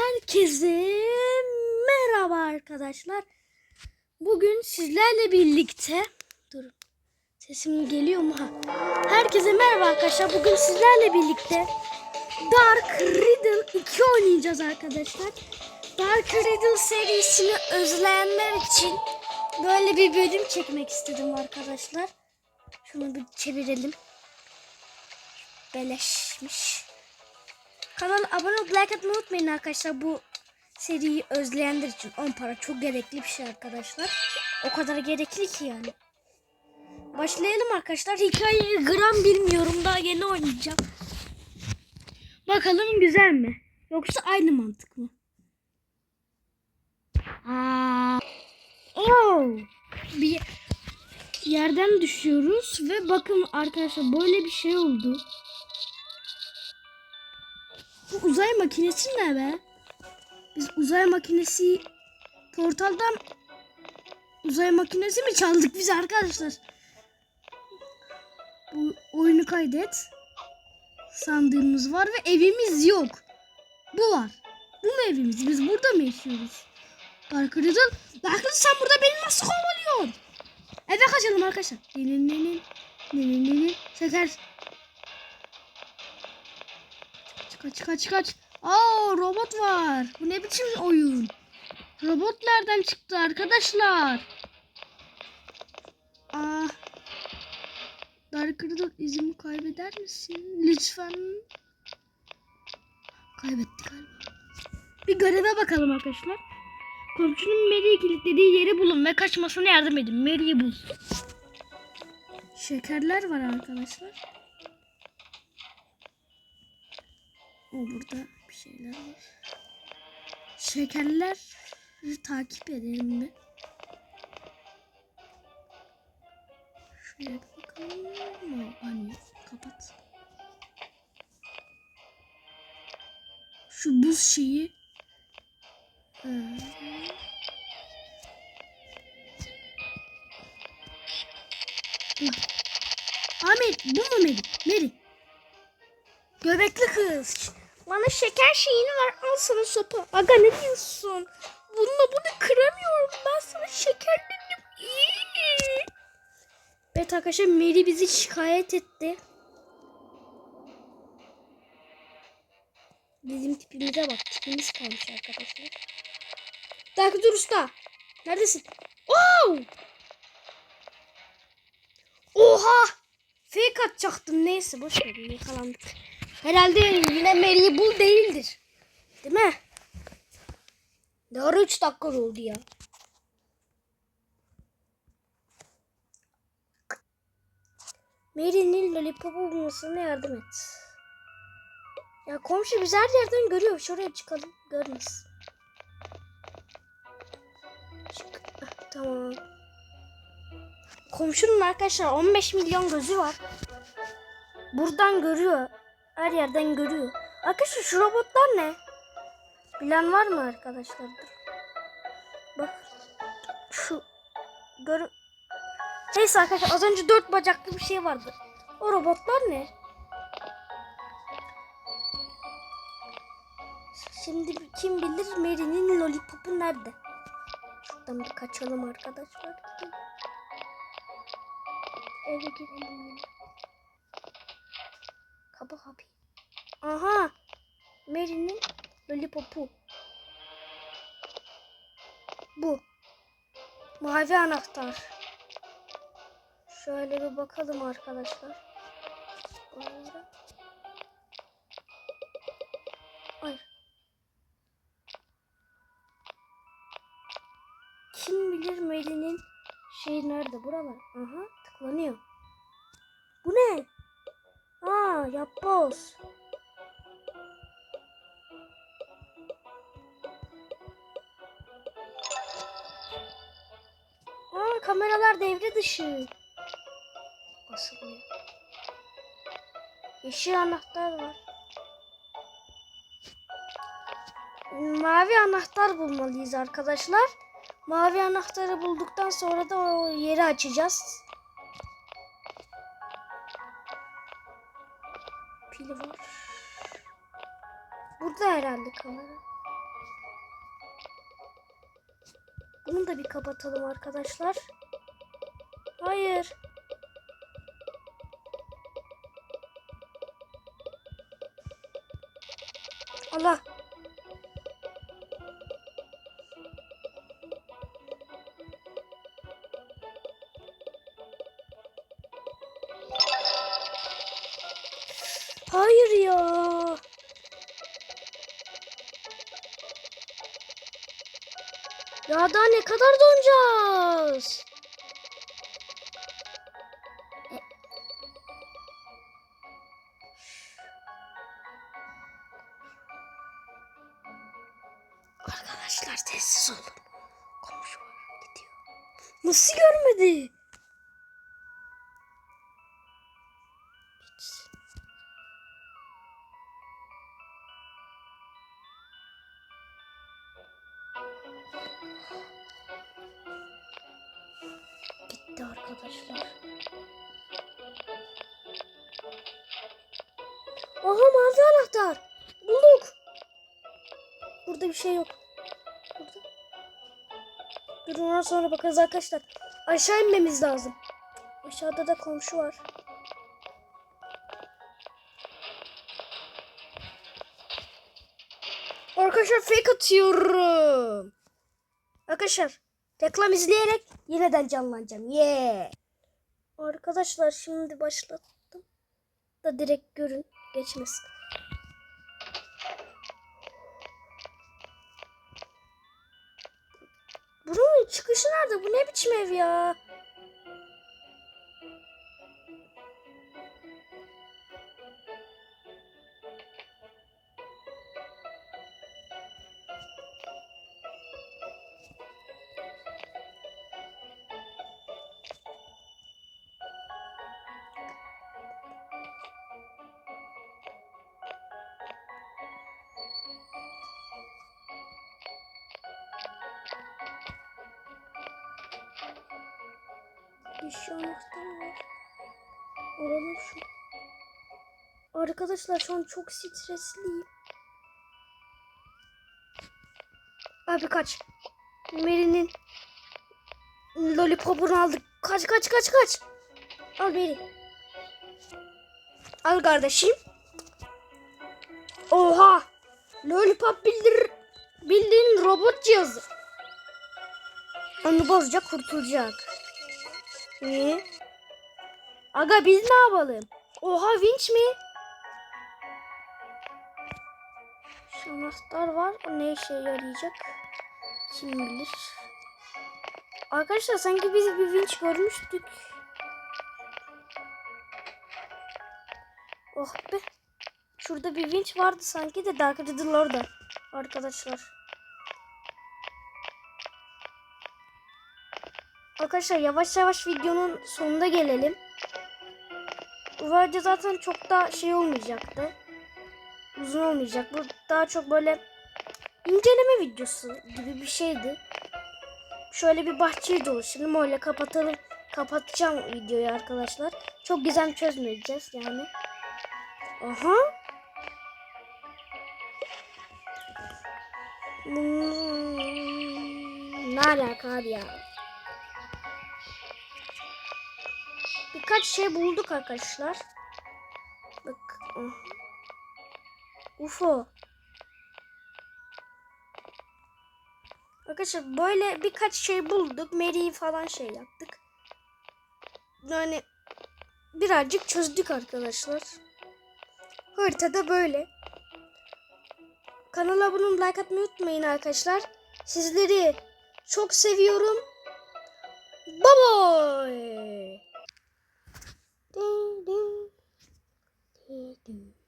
Herkese merhaba arkadaşlar. Bugün sizlerle birlikte durun. Sesim geliyor mu? Herkese merhaba arkadaşlar. Bugün sizlerle birlikte Dark Riddle 2 oynayacağız arkadaşlar. Dark Riddle serisini özleyenler için böyle bir bölüm çekmek istedim arkadaşlar. Şunu bir çevirelim. Beleşmiş. Kanala abone olup like atmayı unutmayın arkadaşlar. Bu seriyi özleyenler için 10 para çok gerekli bir şey arkadaşlar. O kadar gerekli ki yani. Başlayalım arkadaşlar. Hikayeyi gram bilmiyorum. Daha yeni oynayacağım. Bakalım güzel mi? Yoksa aynı mantık mı? Aa. Oo. Bir yerden düşüyoruz ve bakın arkadaşlar böyle bir şey oldu. Bu uzay makinesi ne be? Biz uzay makinesi portaldan uzay makinesi mi çaldık biz arkadaşlar? Bu oyunu kaydet. Sandığımız var ve evimiz yok. Bu var. Bu mu evimiz? Biz burada mı yaşıyoruz? Dark Riddle. Dark Riddle sen burada beni nasıl kovalıyorsun? Eve kaçalım arkadaşlar. Ninin ninin. Ninin ninin. Şeker. Kaç kaç kaç. Aa robot var. Bu ne biçim oyun? Robot nereden çıktı arkadaşlar? Aa. Dark Riddle izimi kaybeder misin? Lütfen. Kaybettik galiba. Bir göreve bakalım arkadaşlar. Komşunun Mary'i kilitlediği yeri bulun ve kaçmasına yardım edin. Mary'i bul. Şekerler var arkadaşlar. O burada bir şeyler var. Şekerler takip edelim mi? Şuraya bakalım mı? Anne kapat. Şu buz şeyi. Ee, Ahmet bu mu Meri? Meri. Göbekli kız. Bana şeker şeyini ver. Al sana sopa. Aga ne diyorsun? Bununla bunu kıramıyorum. Ben sana şeker dedim. İyi. Evet arkadaşlar Mary bizi şikayet etti. Bizim tipimize bak. Tipimiz kalmış arkadaşlar. Dark dur usta. Neredesin? Wow! Oha! Fake atacaktım. Neyse boş ver. Yakalandık. Herhalde yine Mary'i bul değildir. Değil mi? Ara 3 dakika oldu ya. Mary'nin lollipop bulmasına yardım et. Ya komşu her yerden görüyor. Şuraya çıkalım. Görmesin. Çık. Ah, tamam. Komşunun arkadaşlar 15 milyon gözü var. Buradan görüyor. Her yerden görüyor. Arkadaşlar şu robotlar ne? Bilen var mı arkadaşlar? Bak. Şu. Gör. Neyse arkadaşlar az önce dört bacaklı bir şey vardı. O robotlar ne? Şimdi kim bilir Mary'nin lollipopu nerede? Şuradan bir kaçalım arkadaşlar. Eve girelim. Kapı kapı. Aha. Mary'nin lollipopu. Bu. Mavi anahtar. Şöyle bir bakalım arkadaşlar. Hayır. Kim bilir Mary'nin şey nerede? Buralar. Aha tıklanıyor. Bu ne? Aa yapboz. Kameralar devre dışı. Basılmıyor. Yeşil anahtar var. Mavi anahtar bulmalıyız arkadaşlar. Mavi anahtarı bulduktan sonra da o yeri açacağız. Pili var. Burada herhalde kamera. Bunu da bir kapatalım arkadaşlar. Hayır. Allah. Hayır ya. Ya daha ne kadar donacağız? Arkadaşlar sessiz olun. Komşu var gidiyor. Nasıl görmedi? Gitti arkadaşlar. Aha mavi anahtar. Bulduk. Burada bir şey yok. Burada. Dur ondan sonra bakarız arkadaşlar. Aşağı inmemiz lazım. Aşağıda da komşu var. Arkadaşlar fake atıyorum. Arkadaşlar reklam izleyerek yeniden canlanacağım. Yeah. Arkadaşlar şimdi başlattım. Da direkt görün. Geçmesin. Bunun çıkışı nerede? Bu ne biçim ev ya? Bir şey anahtar var. Alalım şu. Arkadaşlar şu an çok stresliyim. Abi kaç. Mary'nin lollipopunu aldık. Kaç kaç kaç kaç. Al Mary. Al kardeşim. Oha. Lollipop bildir bildiğin robot cihazı. Onu bozacak kurtulacak. Niye? Aga biz ne yapalım? Oha vinç mi? Şu anahtar var. O ne işe yarayacak? Kim bilir. Arkadaşlar sanki biz bir vinç görmüştük. Oh be. Şurada bir vinç vardı sanki de Dark Riddle orada. Arkadaşlar. Arkadaşlar yavaş yavaş videonun sonuna gelelim. Video zaten çok da şey olmayacaktı. Uzun olmayacak. Bu daha çok böyle inceleme videosu gibi bir şeydi. Şöyle bir bahçeyi dolaşalım. Öyle kapatalım. Kapatacağım videoyu arkadaşlar. Çok güzel çözmeyeceğiz yani. Aha. Hmm, ne alaka abi ya? Birkaç şey bulduk arkadaşlar. Bak. oh. UFO. Arkadaşlar böyle birkaç şey bulduk. Mary'i falan şey yaptık. Yani birazcık çözdük arkadaşlar. Haritada böyle. Kanala abone olup like atmayı unutmayın arkadaşlar. Sizleri çok seviyorum. Bye bye. Do, do, do, do.